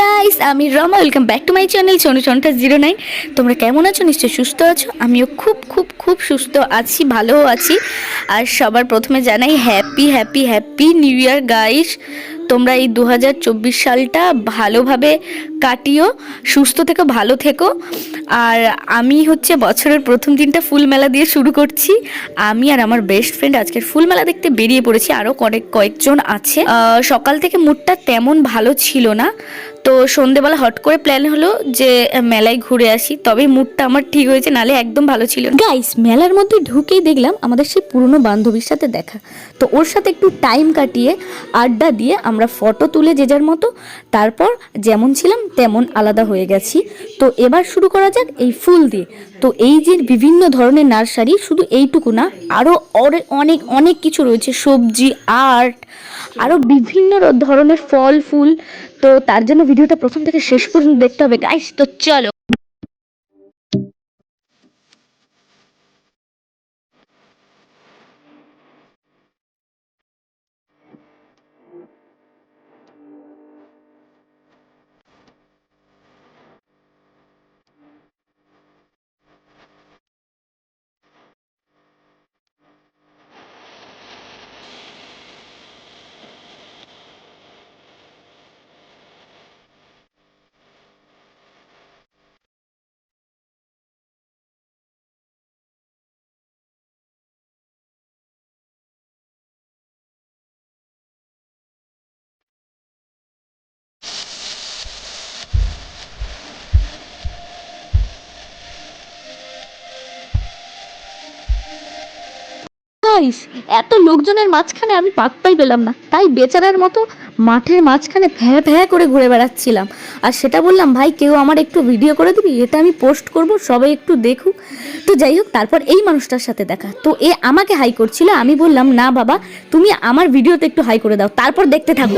Guys আমি Rama welcome back to my channel Sonu চন্টা zero nine তোমরা কেমন আছো? নিশ্চয়ই সুস্থ আছো? আমিও খুব খুব খুব সুস্থ আছি, ভালোও আছি। আর সবার প্রথমে জানাই happy happy happy new year guys তোমরা এই দু হাজার চব্বিশ সালটা ভালোভাবে কাটিও, সুস্থ থেকো, ভালো থেকো। আর আমি হচ্ছে বছরের প্রথম দিনটা ফুল মেলা দিয়ে শুরু করছি। আমি আর আমার বেস্ট ফ্রেন্ড আজকের ফুল মেলা দেখতে বেরিয়ে পড়েছি। আরও কয়েক কয়েকজন আছে। সকাল থেকে মুডটা তেমন ভালো ছিল না। তো সন্ধেবেলা হট করে প্ল্যান হলো যে, মেলায় ঘুরে আসি। তবে মুডটা আমার ঠিক হয়েছে, নালে একদম ভালো ছিল গাইস মেলার মধ্যে ঢুকেই দেখলাম আমাদের সেই পুরনো বান্ধবীর সাথে দেখা। তো ওর সাথে একটু টাইম কাটিয়ে, আড্ডা দিয়ে আমরা ফটো তুলে যে যার মতো, তারপর যেমন ছিলাম তেমন আলাদা হয়ে গেছি। তো এবার শুরু করা যাক এই ফুল দিয়ে। তো এই যে বিভিন্ন ধরনের নার্সারি, শুধু এইটুকু না আরও অনেক অনেক কিছু রয়েছে। সবজি, আর্ট আরও বিভিন্ন ধরনের ফল, ফুল। তো তার জন্য ভিডিওটা প্রথম থেকে শেষ পর্যন্ত দেখতে হবে। গাইস তো চলো। গাইস এত লোকজনের মাঝখানে আমি পাত্তাই পেলাম না তাই বেচারার মতো মাঠের মাঝখানে ভ্যা ভ্যা করে ঘুরে বেড়াচ্ছিলাম আর সেটা বললাম ভাই কেউ আমার একটু ভিডিও করে দিবি এটা আমি পোস্ট করব সবাই একটু দেখুক তো যাই হোক তারপর এই মানুষটার সাথে দেখা তো এ আমাকে হাই করছিল আমি বললাম না বাবা তুমি আমার ভিডিওতে একটু হাই করে দাও তারপর দেখতে থাকো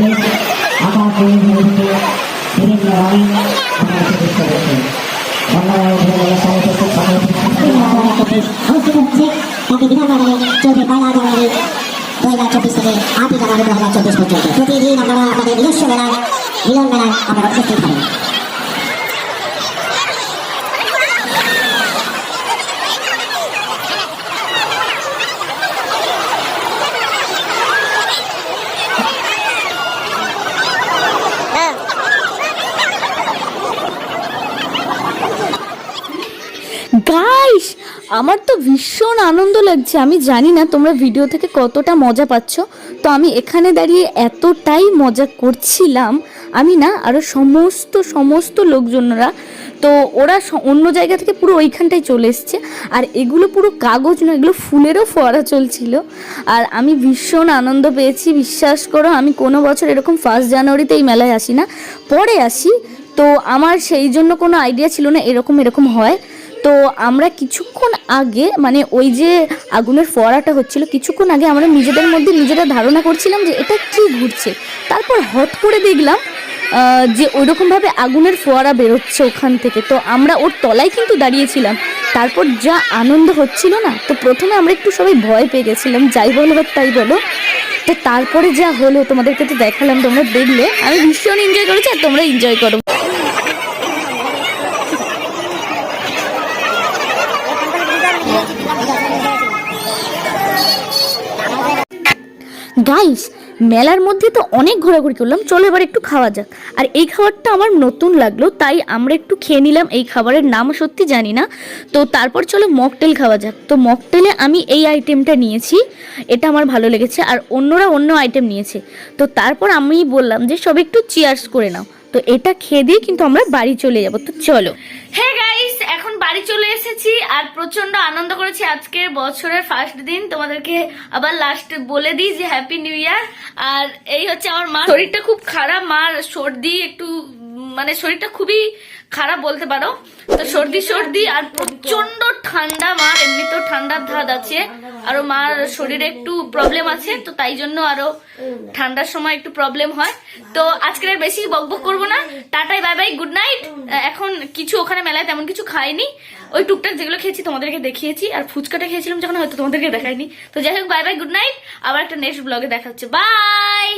হচ্ছে একটি বিধাননগরে চলবে পয়লা জানুয়ারি দু হাজার চব্বিশ থেকে আটই জানুয়ারি দু হাজার চব্বিশ পর্যন্ত প্রতিদিন আপনারা আমাদের নিজস্ব মেলায় মিলন মেলায় আপনারা উপস্থিত হবেন গাইস আমার তো ভীষণ আনন্দ লাগছে, আমি জানি না তোমরা ভিডিও থেকে কতটা মজা পাচ্ছ, তো আমি এখানে দাঁড়িয়ে এতটাই মজা করছিলাম, আমি না আরও সমস্ত সমস্ত লোকজনরা, তো ওরা অন্য জায়গা থেকে পুরো ওইখানটায় চলে এসছে, আর এগুলো পুরো কাগজ নয়, এগুলো ফুলেরও ফোয়ারা চলছিল, আর আমি ভীষণ আনন্দ পেয়েছি, বিশ্বাস করো, আমি কোনো বছর এরকম ফার্স্ট জানুয়ারিতে এই মেলায় আসি না, পরে আসি, তো আমার সেই জন্য কোনো আইডিয়া ছিল না, এরকম এরকম হয় তো আমরা কিছুক্ষণ আগে মানে ওই যে আগুনের ফোয়ারাটা হচ্ছিল, কিছুক্ষণ আগে আমরা নিজেদের মধ্যে নিজেরা ধারণা করছিলাম যে এটা কি ঘুরছে। তারপর হট করে দেখলাম যে ওইরকমভাবে আগুনের ফোয়ারা বেরোচ্ছে ওখান থেকে। তো আমরা ওর তলায় কিন্তু দাঁড়িয়েছিলাম। তারপর যা আনন্দ হচ্ছিল না, তো প্রথমে আমরা একটু সবাই ভয় পেয়ে গেছিলাম, যাই বলো তাই বলো। তো তারপরে যা হলো, তোমাদেরকে তো দেখালাম, তোমরা দেখলে। আমি ভীষণ এনজয় করেছি আর তোমরা এনজয় করো। গাইস মেলার মধ্যে তো অনেক ঘোরাঘুরি করলাম। চলো এবার একটু খাওয়া যাক। আর এই খাবারটা আমার নতুন লাগল, তাই আমরা একটু খেয়ে নিলাম এই খাবারের নাম সত্যি জানি না। তো তারপর চলো মকটেল খাওয়া যাক। তো মকটেলে আমি এই আইটেমটা নিয়েছি, এটা আমার ভালো লেগেছে, আর অন্যরা অন্য আইটেম নিয়েছে। তো তারপর আমি বললাম যে সব একটু চিয়ার্স করে নাও। তো এটা খেয়ে দিয়ে কিন্তু আমরা বাড়ি চলে যাব। তো চলো। হ্যাঁ গাইস এখন বাড়ি চলে এসেছি আর প্রচণ্ড আনন্দ করেছি আজকের বছরের ফার্স্ট দিন। তোমাদেরকে আবার লাস্ট বলে দিই যে হ্যাপি নিউ ইয়ার আর এই হচ্ছে আমার মা। শরীরটা খুব খারাপ মার সর্দি একটু মানে শরীরটা খুবই খারাপ বলতে পারো। তো সর্দি সর্দি আর প্রচণ্ড ঠান্ডা মার এমনিতেও ঠান্ডার ধাদ আছে। আরও মার শরীরে একটু প্রবলেম আছে, তো তাই জন্য আরও ঠান্ডার সময় একটু প্রবলেম হয়। তো আজকের আর বেশি বকবক করব না। টাটাই বাই বাই গুড নাইট এখন কিছু ওখানে মেলায় তেমন কিছু খাইনি। ওই টুকটাক যেগুলো খেয়েছি তোমাদেরকে দেখিয়েছি, আর ফুচকাটা খেয়েছিলাম যখন হয়তো তোমাদেরকে দেখাইনি। তো যাই হোক বাই বাই গুড নাইট আবার একটা নেক্সট ব্লগে দেখা হচ্ছে। বাই